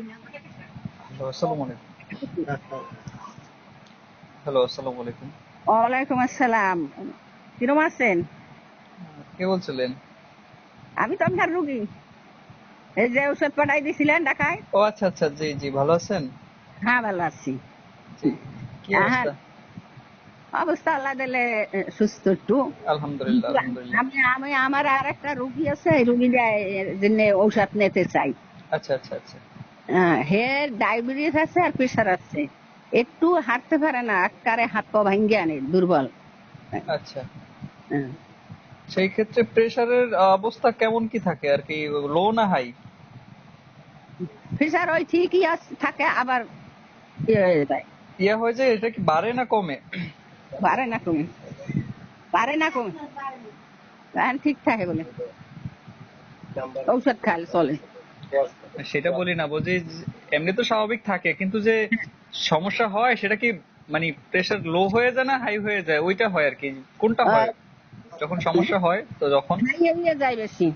Hello আসসালামু আলাইকুম। Hello আসসালামু আলাইকুম। ওয়ালাইকুম আসসালাম। আছেন? কে বলছিলেন? আমি তো আপনার রুগী। এই যে ওষুধ পাঠাই দিছিলেন ঢাকায়। ও আচ্ছা আচ্ছা জি জি ভালো আছেন? হ্যাঁ ভালো আছি। কি। অবস্থা? অবস্থা আল্লাহ দিলে সুস্থ একটু। আলহামদুলিল্লাহ আমি আমি আমার আর একটা রুগী আছে রুগীটা জন্য ঔষধ নিতে চাই। আচ্ছা আচ্ছা আচ্ছা। হে ডায়াবেটিস আছে আর প্রেশার আছে। একটু হাঁটতে পারে না আকারে হাত পা ভাঙ্গে আনে দুর্বল। আচ্ছা। হ্যাঁ। সেই ক্ষেত্রে প্রেসারের অবস্থা কেমন কি থাকে? আর কি লো না হাই প্রেশার ওই ঠিকই আছে- থাকে আবার ইয়ে হয়ে যায়। ইয়া হয়ে যায় এটা কি বাড়ে না কমে? পারে না কমে। পারে না কমে। এখন ঠিক থাকে বলে। ঔষধ খাইলে চলে। সেটা বলি না বলছি এমনি তো স্বাভাবিক থাকে কিন্তু যে সমস্যা হয় সেটা কি মানে প্রেসার লো হয়ে যায় না হাই হয়ে যায়? ওইটা হয় আর কি কোনটা হয়? যখন সমস্যা হয় তো যখন? হাই হয়ে যায় বেশি।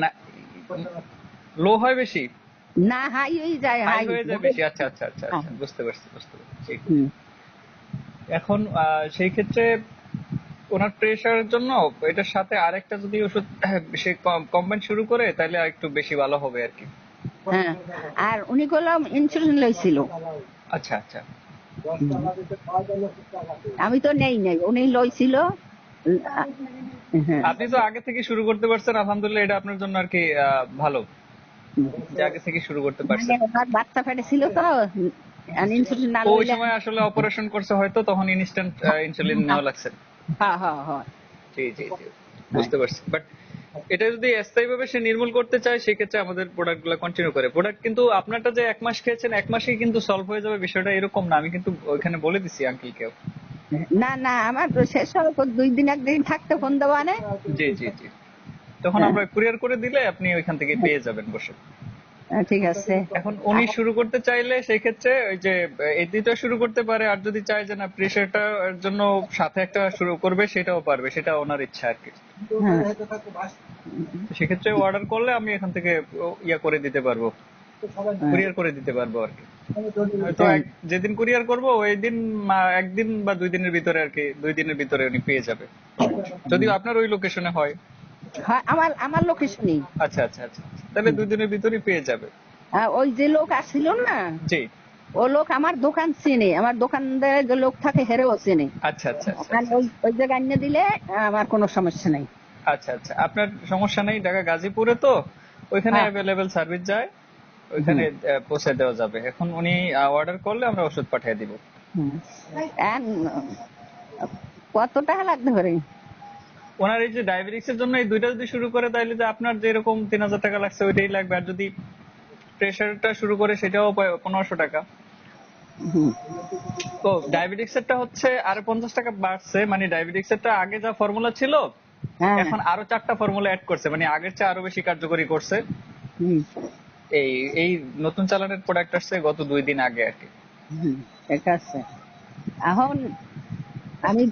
না লো হয় বেশি? না হাই হয়ে যায় হাই হয়ে যায় বেশি আচ্ছা আচ্ছা আচ্ছা আচ্ছা বুঝতে পারছি বুঝতে পারছি এখন আহ, সেই ক্ষেত্রে ওনার প্রেশারের জন্য এটার সাথে আরেকটা যদি ওষুধ সে কম্বাইন শুরু করে তাহলে একটু বেশি ভালো হবে আর কি। হ্যাঁ আর উনি করলাম ইন্সুলিন লইছিল। আচ্ছা আচ্ছা। আমি তো নেই নাই উনি লইছিল হ্যাঁ। আপনি তো আগে থেকে শুরু করতে পারছেন আলহামদুলিল্লাহ এটা আপনার জন্য আর কি ভালো। যে আগে থেকে শুরু করতে মানে পারছেন ওনার বাচ্চা ফেটেছিল তো ইন্সুলিন না ওই সময় আসলে অপারেশন করছে হয়তো তখন ইনস্ট্যান্ট ইনসুলিন নেওয়া লাগছে। হ্যাঁ হ্যাঁ হ্যাঁ। জি জি জি। বুঝতে পারছি। বাট এটা যদি স্থায়ী ভাবে সে নির্মূল করতে চায় সেক্ষেত্রে আমাদের প্রোডাক্টগুলো কন্টিনিউ করে। প্রোডাক্ট কিন্তু আপনারটা যে এক মাস খেয়েছেন এক মাসেই কিন্তু সলভ হয়ে যাবে বিষয়টা এরকম না। আমি কিন্তু ওইখানে বলে দিছি আঙ্কেলকেও না না আমার তো শেষ হবে তো দুই দিন একদিন থাকতে ফোন দেওয়া নেই। জি জি জি। তখন আমরা কুরিয়ার করে দিলে আপনি ওইখান থেকে পেয়ে যাবেন বসে। ঠিক আছে। এখন উনি শুরু করতে চাইলে সেই ক্ষেত্রে ওই যে আহ, শুরু করতে পারে আর যদি চায় যে না প্রেশারটা জন্য সাথে একটা শুরু করবে সেটাও পারবে সেটা ওনার ইচ্ছা আর কি। হ্যাঁ। সেক্ষেত্রে অর্ডার করলে আমি এখান থেকে ইয়া করে দিতে পারব কুরিয়ার করে দিতে পারব আর কি। হয়তো এক- যেদিন কুরিয়ার করব ওই দিন একদিন বা দুই দিনের ভিতরে আর কি দুই দিনের ভিতরে উনি পেয়ে যাবে। যদি আপনার ওই লোকেশনে হয়। হ্যাঁ, আমার আমার লোকেশনই আচ্ছা আচ্ছা আচ্ছা। তাহলে দুই দিনের ভিতরেই পেয়ে যাবে। ওই যে লোক আসছিল না জি। ও লোক আমার দোকান চেনে আমার দোকানদারে যে লোক থাকে হেরেও চেনে। আচ্ছা আচ্ছা আচ্ছা ওই ওই জায়গায় এনে দিলে আমার কোনো সমস্যা নেই। আচ্ছা আচ্ছা আপনার সমস্যা নেই ঢাকা গাজীপুরে তো? ওইখানে হ্যাঁ। অ্যাভেলেবেল সার্ভিস যায় ওইখানে পৌঁছে দেওয়া যাবে। এখন উনি অর্ডার করলে আমরা ওষুধ পাঠিয়ে দিব। কত টাকা লাগতে পারে? ওনার এই যে ডায়াবেটিক্স এর জন্য এই দুইটা যদি শুরু করে তাহলে যে আপনার যেরকম তিন হাজার টাকা লাগছে ওইটাই লাগবে। আর যদি প্রেশারটা শুরু করে সেটাও পনেরোশো টাকা। তো ডায়াবেটিক্স এরটা হচ্ছে আরও পঞ্চাশ টাকা বাড়ছে। মানে ডায়াবেটিক্স এরটা আগে যা ফর্মুলা ছিল হ্যাঁ। এখন আরও চারটা ফর্মুলা অ্যাড করছে। মানে আগের চেয়ে আরও বেশি কার্যকরী করছে। এই এই নতুন চালানের প্রোডাক্ট আসছে গত দুই দিন আগে আর কি। ঠিক আছে। এখন আমি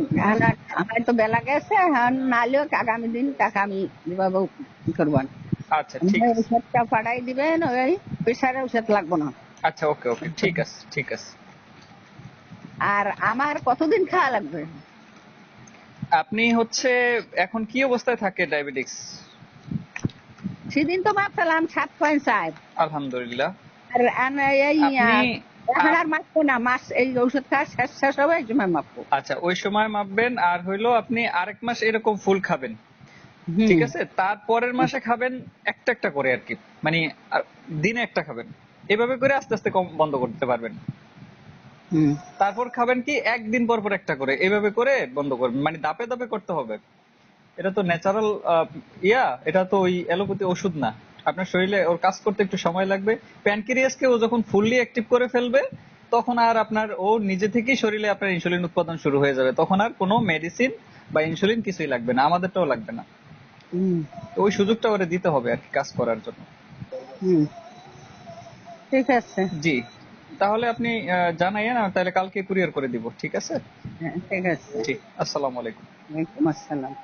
আমার- আমার তো বেলা গেছে এখন নাহলেও আগামী দিন টাকা আমি দিবাবো কি করব। আচ্ছা ঠিক আছে। ওষুধটা পাঠাই দিবেন ওই প্রেশারের ওষুধ লাগবো না। আচ্ছা ওকে ওকে ঠিক আছে ঠিক আছে। আর আমার কতদিন খাওয়া লাগবে? আপনি হচ্ছে এখন কি অবস্থায় থাকে ডায়াবেটিক্স? সেদিন তো ভাবছিলাম সাত পয়েন্ট চার আলহামদুলিল্লাহ। আর আন- এই আপনি- এখন আর মাপবো না মাস এই ওষুধ খাওয়া শেষ শেষ হবে এই সময় মাপবো। আচ্ছা ওই সময় মাপবেন আর হইল আপনি আরেক মাস এরকম ফুল খাবেন। ঠিক আছে? তারপরের মাসে খাবেন একটা একটা করে আর কি। মানে দিনে একটা খাবেন। এভাবে করে আস্তে আস্তে কম বন্ধ করতে পারবেন। তারপর খাবেন কি একদিন পর পর একটা করে। এভাবে করে বন্ধ করবেন। মানে দাপে দাপে করতে হবে। এটা তো ন্যাচারাল ইয়া এটা তো ওই অ্যালোপ্যাথি ওষুধ না। আপনার শরীরে ওর কাজ করতে একটু সময় লাগবে। প্যানক্রিয়াসকে ও যখন ফুললি অ্যাক্টিভ করে ফেলবে তখন আর আপনার ও নিজে থেকেই শরীরে আপনার ইনসুলিন উৎপাদন শুরু হয়ে যাবে। তখন আর কোনো মেডিসিন বা ইনসুলিন কিছুই লাগবে না আমাদেরটাও লাগবে না। হুম। তো ওই সুযোগটা ওরে দিতে হবে আর কি কাজ করার জন্য। হুম। ঠিক আছে। জি। তাহলে আপনি জানাইয়েন তাহলে কালকে কুরিয়ার করে দিব ঠিক আছে? হ্যাঁ, ঠিক আছে। জি আসসালামু আলাইকুম। ওয়ালাইকুম আসসালাম।